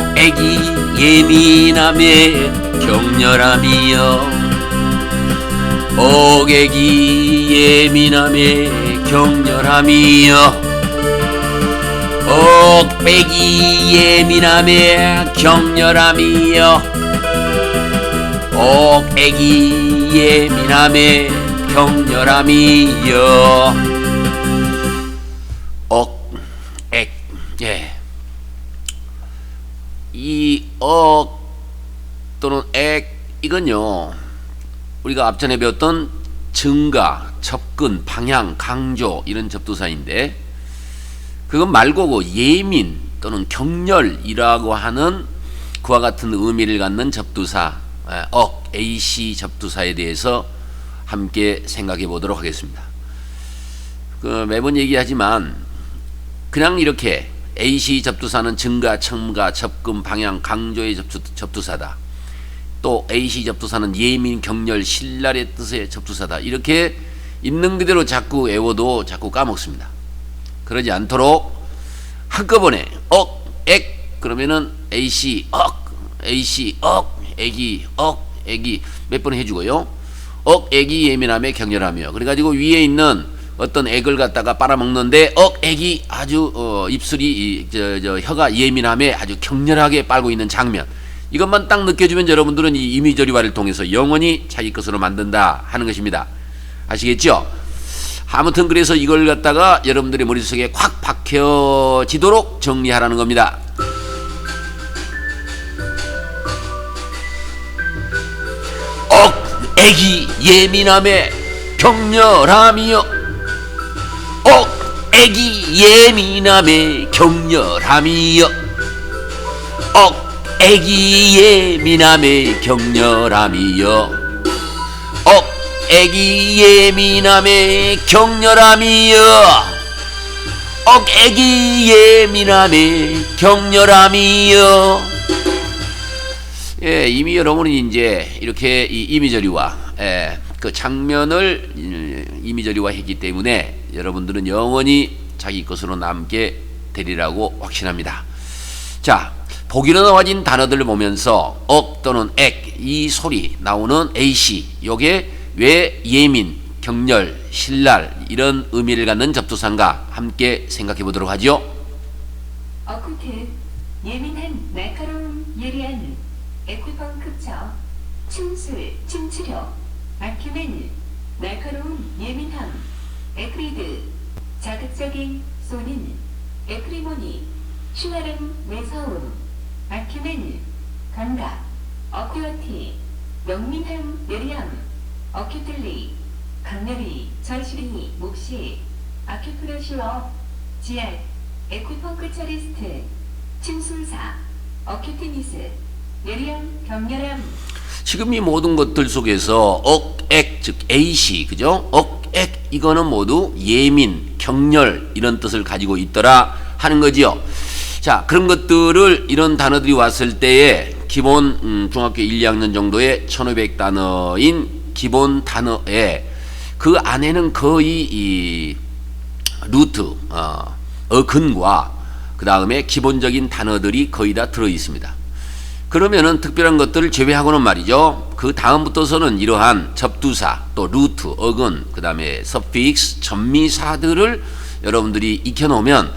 어 애기 예민함에 격렬함이여. 어 애기 예민함에 격렬함이여. 어 애기 예민함에 격렬함이여. 어 애기 예민함에 격렬함이여. 억, 액, 예. 이 억 또는 액 이건요 우리가 앞전에 배웠던 증가, 접근, 방향, 강조 이런 접두사인데 그건 말고 그 예민 또는 격렬이라고 하는 그와 같은 의미를 갖는 접두사 예, 억, AC 접두사에 대해서 함께 생각해 보도록 하겠습니다. 그 매번 얘기하지만 그냥 이렇게 AC 접두사는 증가, 첨가, 접근, 방향, 강조의 접두, 접두사다. 또 AC 접두사는 예민, 격렬, 신랄의 뜻의 접두사다. 이렇게 있는 그대로 자꾸 외워도 자꾸 까먹습니다. 그러지 않도록 한꺼번에 억, 액 그러면은 AC 억, AC 억, 애기 억, 애기 몇 번 해주고요. 억, 애기 예민함에 격렬하며 그래가지고 위에 있는 어떤 액을 갖다가 빨아먹는데 억, 액이 아주 어, 입술이 이, 저, 저 혀가 예민함에 아주 격렬하게 빨고 있는 장면 이것만 딱 느껴주면 여러분들은 이 이미저리화를 통해서 영원히 자기 것으로 만든다 하는 것입니다. 아시겠죠? 아무튼 그래서 이걸 갖다가 여러분들의 머릿속에 콱 박혀지도록 정리하라는 겁니다. 억 애기 예민함에 격렬함이여 억 애기 예민함에 격렬함이여. 억 애기 예민함에 격렬함이여. 억 애기 예민함에 격렬함이여. 억 애기 예민함에 격렬함이여. 예, 이미 여러분이 이제 이렇게 이 이미저리와 예, 그 장면을 음, 이미저리화 했기 때문에 여러분들은 영원히 자기 것으로 남게 되리라고 확신합니다. 자, 보기로 나와진 단어들을 보면서 억 또는 액, 이 소리 나오는 AC, 요게 왜 예민, 격렬, 신랄 이런 의미를 갖는 접두사인가 함께 생각해 보도록 하죠. 어쿠트 예민한 날카로운 예리한 에쿠펑 급처 춤술 춤추려 아큐멘 날카로운 예민함 에크리드 자극적인 소닌 에크리모니 슈아름 매서움 아큐멘 감각 어쿠어티 영민함 예리함 어큐틀리 강렬히 절실히 묵시 아큐프레시어 지알 에쿠펑크 처리스트 침술사 어큐티니스 예리함 격렬함 지금 이 모든 것들 속에서 억, 액, 즉 AC, 그죠? 억, 액 이거는 모두 예민, 격렬 이런 뜻을 가지고 있더라 하는 거지요. 자, 그런 것들을 이런 단어들이 왔을 때에 기본 음, 중학교 1, 2학년 정도의 1500 단어인 기본 단어에 그 안에는 거의 이 루트, 어, 어근과 그 다음에 기본적인 단어들이 거의 다 들어 있습니다. 그러면은 특별한 것들을 제외하고는 말이죠. 그 다음부터서는 이러한 접두사, 또 루트, 어근, 그 다음에 서픽스, 전미사들을 여러분들이 익혀놓으면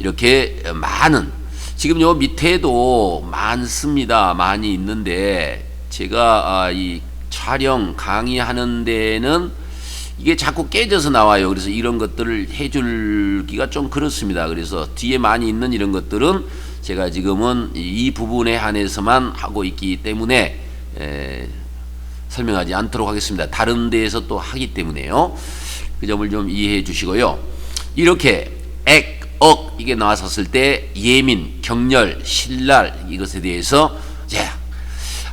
이렇게 많은 지금 요 밑에도 많습니다. 많이 있는데 제가 아, 이 촬영 강의하는 데는 이게 자꾸 깨져서 나와요. 그래서 이런 것들을 해줄기가 좀 그렇습니다. 그래서 뒤에 많이 있는 이런 것들은 제가 지금은 이 부분에 한해서만 하고 있기 때문에 에, 설명하지 않도록 하겠습니다. 다른 데에서 또 하기 때문에요. 그 점을 좀 이해해 주시고요. 이렇게 액, 억 이게 나왔었을 때 예민, 격렬, 신랄 이것에 대해서 자,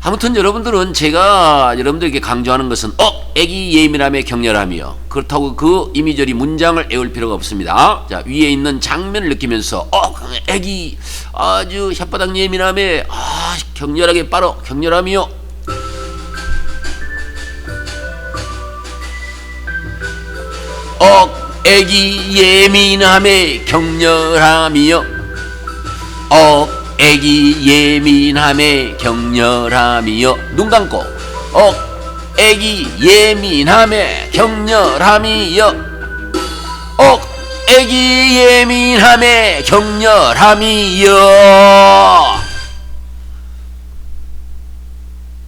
아무튼 여러분들은 제가 여러분들에게 강조하는 것은 어 애기 예민함에 격렬함이요. 그렇다고 그 이미저리 문장을 외울 필요가 없습니다. 자 위에 있는 장면을 느끼면서 어 애기 아주 혓바닥 예민함에 아 격렬하게 빨어 격렬함이요. 어 애기 예민함에 격렬함이요. 어 애기 예민함에 격렬함이여. 눈 감고. 억 애기 예민함에 격렬함이여. 억 애기 예민함에 격렬함이여